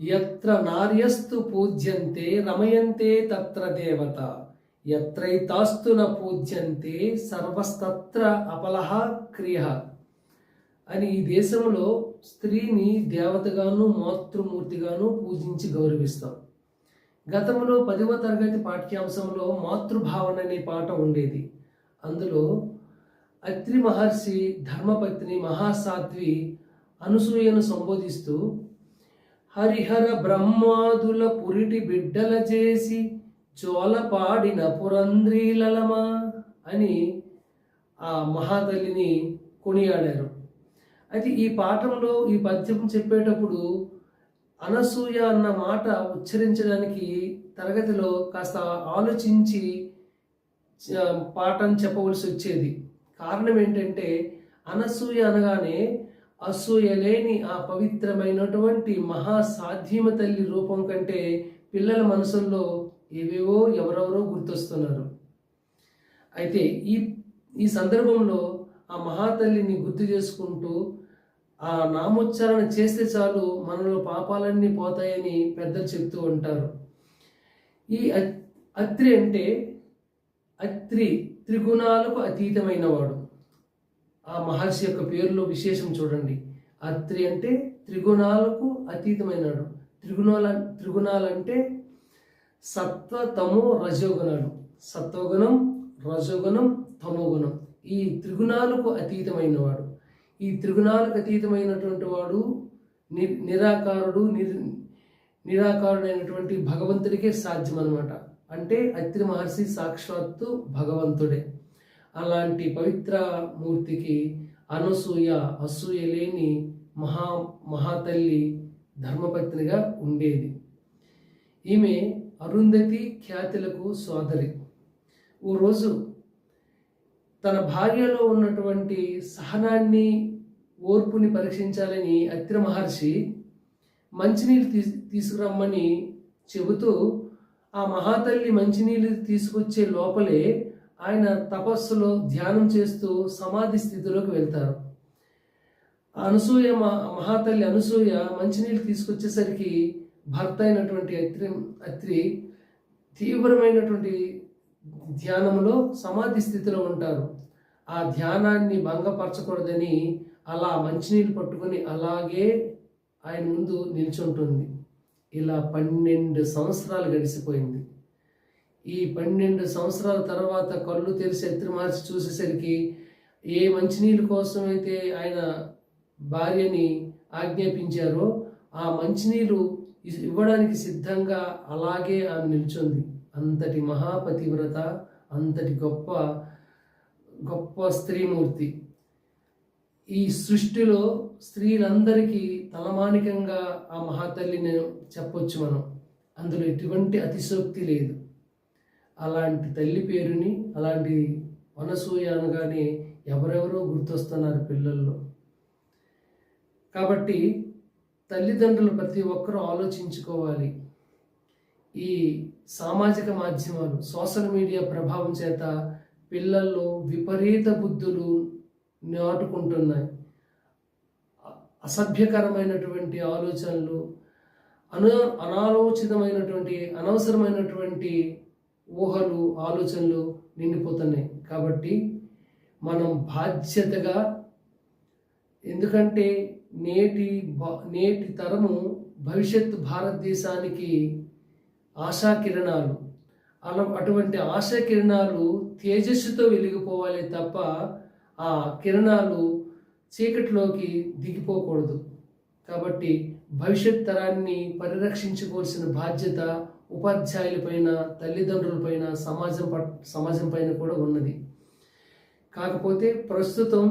ఎత్ర నార్యస్తు పూజ్యంతే రమయంతే తత్ర దేవత. ఎత్రైతాస్తున న పూజ్యంతే సర్వస్తత్ర అపలహ క్రియ. అని ఈ దేశంలో స్త్రీని దేవతగాను మాతృమూర్తిగాను పూజించి గౌరవిస్తాం. గతంలో పదవ తరగతి పాఠ్యాంశంలో మాతృభావన అనే పాట ఉండేది. అందులో అత్రి మహర్షి ధర్మపత్ని మహాసాధ్వి అనసూయను సంబోధిస్తూ హరిహర బ్రహ్మాదుల పురిటి బిడ్డల చేసి చోలపాడిన పురంధ్రీలలమా అని ఆ మహాతల్లిని కొనియాడారు. అయితే ఈ పాఠంలో ఈ పద్యం చెప్పేటప్పుడు అనసూయ అన్న మాట ఉచ్చరించడానికి తరగతిలో కాస్త ఆలోచించి పాఠం చెప్పవలసి వచ్చేది. కారణం ఏంటంటే అనసూయ అనగానే అసూయ లేని ఆ పవిత్రమైనటువంటి మహాసాధ్యమ తల్లి రూపం కంటే పిల్లల మనసుల్లో ఏవేవో ఎవరెవరో గుర్తొస్తున్నారు. అయితే ఈ ఈ సందర్భంలో ఆ మహాతల్లిని గుర్తు చేసుకుంటూ ఆ నామోచ్చారణ చేస్తే చాలు మనలో పాపాలన్నీ పోతాయని పెద్దలు చెప్తూ ఉంటారు. ఈ అత్రి అంటే అత్రి త్రిగుణాలకు అతీతమైన వాడు ఆ మహర్షి యొక్క పేరులో విశేషం చూడండి. అత్రి అంటే త్రిగుణాలకు అతీతమైనడు. త్రిగుణాల త్రిగుణాలంటే సత్వ తమో రజోగుణాలు. సత్వగుణం రజోగుణం తమోగుణం. ఈ త్రిగుణాలకు అతీతమైన వాడు ఈ త్రిగుణాలకు అతీతమైనటువంటి వాడు ని నిరాకారుడు నిర్ నిరాకారుడైనటువంటి భగవంతుడికే సాధ్యం అనమాట అంటే అత్రి మహర్షి సాక్షాత్తు భగవంతుడే. అలాంటి పవిత్ర మూర్తికి అనసూయ అసూయ లేని మహా మహాతల్లి ధర్మపత్నిగా ఉండేది. ఈమె అరుంధతి ఖ్యాతులకు సోదరి. ఓ రోజు తన భార్యలో ఉన్నటువంటి సహనాన్ని ఓర్పుని పరీక్షించాలని అత్రి మహర్షి మంచినీళ్ళు తీసు తీసుకురమ్మని చెబుతూ ఆ మహాతల్లి మంచినీళ్ళు తీసుకొచ్చే లోపలే ఆయన తపస్సులో ధ్యానం చేస్తూ సమాధి స్థితిలోకి వెళ్తారు. ఆ అనసూయ మ- మహాతల్లి అనసూయ మంచినీళ్ళు తీసుకొచ్చేసరికి భర్త అయినటువంటి అత్రి అత్రి తీవ్రమైనటువంటి ధ్యానంలో సమాధి స్థితిలో ఉంటారు. ఆ ధ్యానాన్ని భంగపరచకూడదని అలా మంచినీళ్ళు పట్టుకొని అలాగే ఆయన ముందు నిల్చుంటుంది. ఇలా పన్నెండు సంవత్సరాలు గడిచిపోయింది. ఈ పన్నెండు సంవత్సరాల తర్వాత కళ్ళు తెరిచి ఎత్తురు మార్చి చూసేసరికి ఏ మంచినీళ్ళ కోసం అయితే ఆయన భార్యని ఆజ్ఞాపించారో ఆ మంచినీళ్ళు ఇవ్వడానికి సిద్ధంగా అలాగే ఆమె నిల్చుంది. అంతటి మహాపతివ్రత అంతటి గొప్ప గొప్ప స్త్రీమూర్తి. ఈ సృష్టిలో స్త్రీలందరికీ తలమానికంగా ఆ మహాతల్లి నేను చెప్పొచ్చు మనం. అందులో ఎటువంటి అతిశోక్తి లేదు. అలాంటి తల్లి పేరుని అలాంటి వనసూయ అనగానే ఎవరెవరో గుర్తొస్తున్నారు పిల్లల్లో. కాబట్టి తల్లిదండ్రులు ప్రతి ఒక్కరూ ఆలోచించుకోవాలి. ఈ సామాజిక మాధ్యమాలు సోషల్ మీడియా ప్రభావం చేత పిల్లల్లో విపరీత బుద్ధులు నాటుకుంటున్నాయి. అసభ్యకరమైనటువంటి ఆలోచనలు అను అనాలోచితమైనటువంటి అనవసరమైనటువంటి ఊహలు ఆలోచనలు నిండిపోతున్నాయి. కాబట్టి మనం బాధ్యతగా ఎందుకంటే నేటి నేటి తరము భవిష్యత్తు భారతదేశానికి ఆశా కిరణాలు అలా అటువంటి ఆశా కిరణాలు తేజస్సుతో వెలిగిపోవాలి తప్ప ఆ కిరణాలు చీకటిలోకి దిగిపోకూడదు. కాబట్టి భవిష్యత్ తరాన్ని పరిరక్షించుకోవాల్సిన బాధ్యత ఉపాధ్యాయులపైన తల్లిదండ్రులపైన సమాజం పట్ సమాజం పైన కూడా ఉన్నది. కాకపోతే ప్రస్తుతం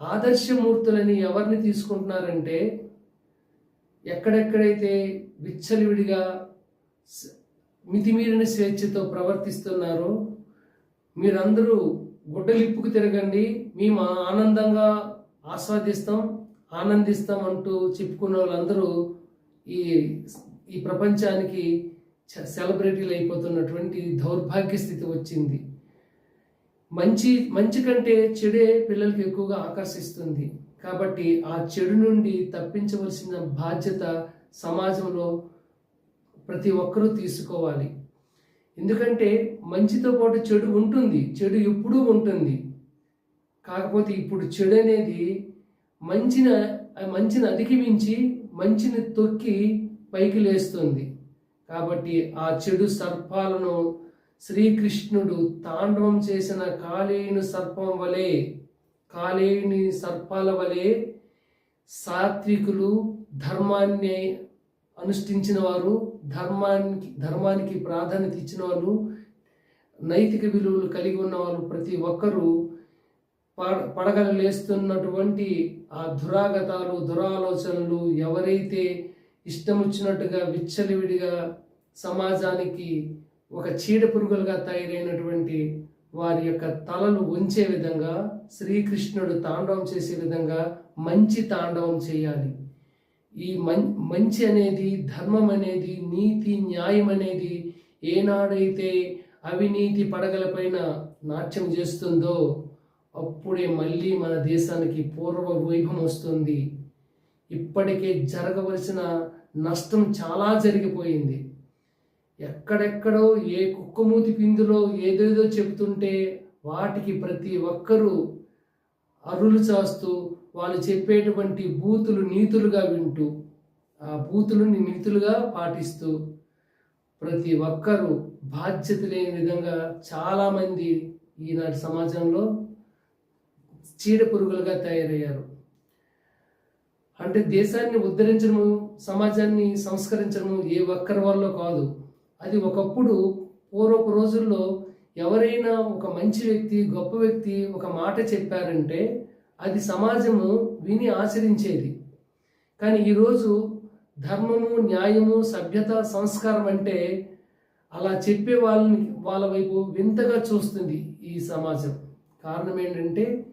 ఆదర్శమూర్తులని ఎవరిని తీసుకుంటున్నారంటే ఎక్కడెక్కడైతే విచ్చలవిడిగా మితిమీరిన స్వేచ్ఛతో ప్రవర్తిస్తున్నారో మీరందరూ గుడ్డలిప్పుకు తిరగండి మేము ఆనందంగా ఆస్వాదిస్తాం ఆనందిస్తాం అంటూ చెప్పుకున్న వాళ్ళందరూ ఈ ఈ ప్రపంచానికి సెలబ్రిటీలు అయిపోతున్నటువంటి దౌర్భాగ్య స్థితి వచ్చింది. మంచి మంచి కంటే చెడే పిల్లలకి ఎక్కువగా ఆకర్షిస్తుంది. కాబట్టి ఆ చెడు నుండి తప్పించవలసిన బాధ్యత సమాజంలో ప్రతి ఒక్కరూ తీసుకోవాలి. ఎందుకంటే మంచితో పాటు చెడు ఉంటుంది చెడు ఎప్పుడూ ఉంటుంది. కాకపోతే ఇప్పుడు చెడు అనేది మంచిన మంచిని అధిగమించి మంచిని తొక్కి పైకి లేస్తుంది. కాబట్టి ఆ చెడు సర్పాలను శ్రీకృష్ణుడు తాండవం చేసిన కాళేయుని సర్పం వలె కాళేయుని సర్పాల వలె సాత్వికులు ధర్మాన్ని అనుష్ఠించిన వారు ధర్మానికి ధర్మానికి ప్రాధాన్యత ఇచ్చిన వాళ్ళు నైతిక విలువలు కలిగి ఉన్న వాళ్ళు ప్రతి ఒక్కరూ పడగలు లేస్తున్నటువంటి ఆ దురాగతాలు దురాలోచనలు ఎవరైతే ఇష్టం వచ్చినట్టుగా విచ్చలివిడిగా సమాజానికి ఒక చీడ పురుగులుగా తయారైనటువంటి వారి యొక్క తలలు ఉంచే విధంగా శ్రీకృష్ణుడు తాండవం చేసే విధంగా మంచి తాండవం చేయాలి. ఈ మం మంచి అనేది ధర్మం అనేది నీతి న్యాయం అనేది ఏనాడైతే అవినీతి పడగలపైన నాట్యం చేస్తుందో అప్పుడే మళ్ళీ మన దేశానికి పూర్వ వైభవం వస్తుంది. ఇప్పటికే జరగవలసిన నష్టం చాలా జరిగిపోయింది. ఎక్కడెక్కడో ఏ కుక్కమూతి పిందులో ఏదేదో చెబుతుంటే వాటికి ప్రతి ఒక్కరూ అరులు చాస్తూ వాళ్ళు చెప్పేటువంటి బూతులు నీతులుగా వింటూ ఆ బూతులని నీతులుగా పాటిస్తూ ప్రతి ఒక్కరూ బాధ్యత లేని విధంగా చాలామంది ఈనాటి సమాజంలో చీడ పురుగులుగా తయారయ్యారు. అంటే దేశాన్ని ఉద్ధరించడము సమాజాన్ని సంస్కరించడం ఏ ఒక్కరి వల్ల కాదు. అది ఒకప్పుడు పూర్వపు రోజుల్లో ఎవరైనా ఒక మంచి వ్యక్తి గొప్ప వ్యక్తి ఒక మాట చెప్పారంటే అది సమాజము విని ఆచరించేది. కానీ ఈరోజు ధర్మము న్యాయము సభ్యత సంస్కారం అంటే అలా చెప్పే వాళ్ళని వాళ్ళ వైపు వింతగా చూస్తుంది ఈ సమాజం. కారణం ఏంటంటే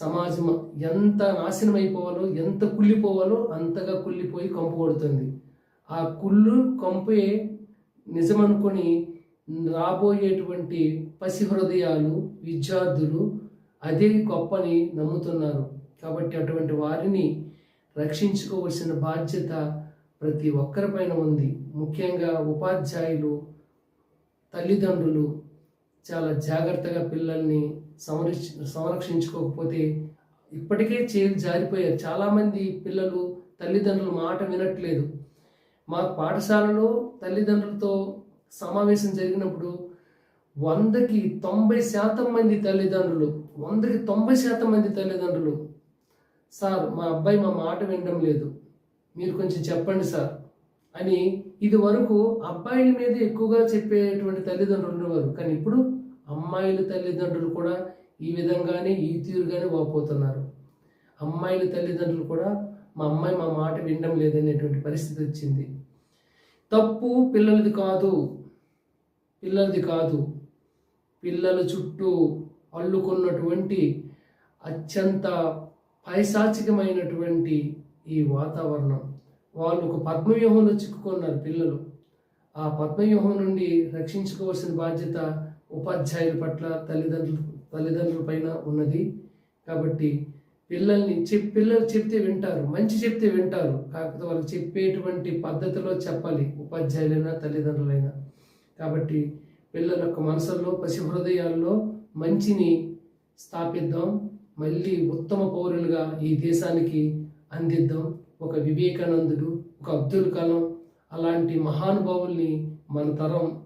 సమాజం ఎంత నాశనం అయిపోవాలో ఎంత కుళ్ళిపోవాలో అంతగా కుళ్ళిపోయి కంపు కొడుతుంది. ఆ కుళ్ళు కంపే నిజమనుకొని రాబోయేటువంటి పసి హృదయాలు విద్యార్థులు అదే గొప్పని నమ్ముతున్నారు. కాబట్టి అటువంటి వారిని రక్షించుకోవలసిన బాధ్యత ప్రతి ఒక్కరిపైన ఉంది. ముఖ్యంగా ఉపాధ్యాయులు తల్లిదండ్రులు చాలా జాగ్రత్తగా పిల్లల్ని సంరక్ష సంరక్షించుకోకపోతే ఇప్పటికే చేతి జారిపోయారు. చాలామంది పిల్లలు తల్లిదండ్రుల మాట వినట్లేదు. మా పాఠశాలలో తల్లిదండ్రులతో సమావేశం జరిగినప్పుడు వందకి తొంభై శాతం మంది తల్లిదండ్రులు వందకి తొంభై శాతం మంది తల్లిదండ్రులు సార్ మా అబ్బాయి మా మాట వినడం లేదు. మీరు కొంచెం చెప్పండి సార్. అని ఇది వరకు అబ్బాయిల మీద ఎక్కువగా చెప్పేటువంటి తల్లిదండ్రులు ఉండేవారు. కానీ ఇప్పుడు అమ్మాయిల తల్లిదండ్రులు కూడా ఈ విధంగానే ఈ తీరుగానే వాపోతున్నారు. అమ్మాయిల తల్లిదండ్రులు కూడా మా అమ్మాయి మా మాట వినడం లేదనేటువంటి పరిస్థితి వచ్చింది. తప్పు పిల్లలది కాదు. పిల్లలది కాదు. పిల్లల చుట్టూ అల్లుకున్నటువంటి అత్యంత పైశాచికమైనటువంటి ఈ వాతావరణం. వాళ్ళు ఒక పద్మవ్యూహంలో చిక్కుకున్నారు పిల్లలు. ఆ పద్మవ్యూహం నుండి రక్షించుకోవాల్సిన బాధ్యత ఉపాధ్యాయుల పట్ల తల్లిదండ్రులు తల్లిదండ్రుల పైన ఉన్నది. కాబట్టి పిల్లల్ని చెప్ పిల్లలు చెప్తే వింటారు మంచి చెప్తే వింటారు. కాకపోతే వాళ్ళు చెప్పేటువంటి పద్ధతిలో చెప్పాలి ఉపాధ్యాయులైనా తల్లిదండ్రులైనా. కాబట్టి పిల్లల యొక్క మనసుల్లో పసి హృదయాల్లో మంచిని స్థాపిద్దాం. మళ్ళీ ఉత్తమ పౌరులుగా ఈ దేశానికి అందిద్దాం. ఒక వివేకానందుడు ఒక అబ్దుల్ కలాం అలాంటి మహానుభావుల్ని మన తరం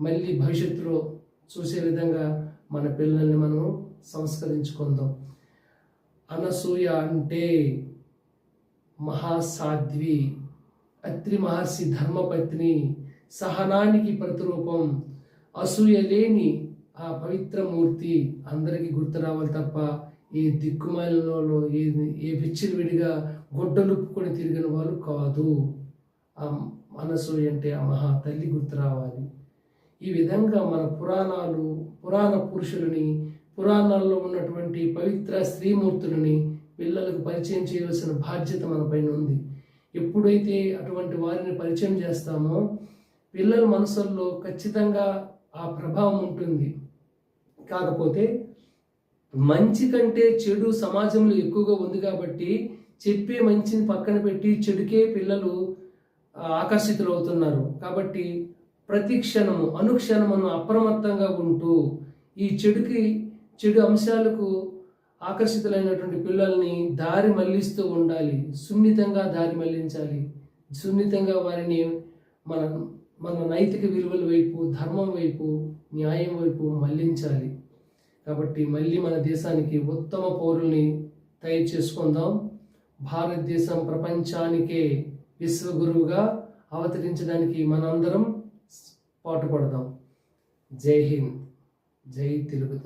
మళ్ళీ భవిష్యత్తులో చూసే విధంగా మన పిల్లల్ని మనం సంస్కరించుకుందాం. అనసూయ అంటే మహాసాధ్వి అత్రి మహర్షి ధర్మపత్ని సహనానికి ప్రతిరూపం అసూయ లేని ఆ పవిత్ర మూర్తి అందరికీ గుర్తు రావాలి తప్ప ఏ దిక్కుమాలలో ఏ ఏ విడిగా గొడ్డలుప్పుకొని తిరిగిన వాళ్ళు కాదు. ఆ మనసు అంటే ఆ మహా తల్లి గుర్తు రావాలి ఈ విధంగా మన పురాణాలు పురాణ పురుషులని పురాణాల్లో ఉన్నటువంటి పవిత్ర స్త్రీమూర్తులని పిల్లలకు పరిచయం చేయవలసిన బాధ్యత మన పైన ఉంది. ఎప్పుడైతే అటువంటి వారిని పరిచయం చేస్తామో పిల్లల మనసుల్లో ఖచ్చితంగా ఆ ప్రభావం ఉంటుంది. కాకపోతే మంచి కంటే చెడు సమాజంలో ఎక్కువగా ఉంది కాబట్టి చెప్పే మంచిని పక్కన పెట్టి చెడుకే పిల్లలు ఆకర్షితులు ఆకర్షితులవుతున్నారు. కాబట్టి ప్రతి క్షణము అనుక్షణమును అప్రమత్తంగా ఉంటూ ఈ చెడుకి చెడు అంశాలకు ఆకర్షితులైనటువంటి పిల్లల్ని దారి మళ్ళిస్తూ ఉండాలి. సున్నితంగా దారి మళ్ళించాలి. సున్నితంగా వారిని మనం మన నైతిక విలువల వైపు ధర్మం వైపు న్యాయం వైపు మళ్ళించాలి. కాబట్టి మళ్ళీ మన దేశానికి ఉత్తమ పౌరుల్ని తయారు చేసుకుందాం. భారతదేశం ప్రపంచానికే విశ్వగురువుగా అవతరించడానికి మనందరం పాటుపడదాం. జై హింద్. జై తెలుగు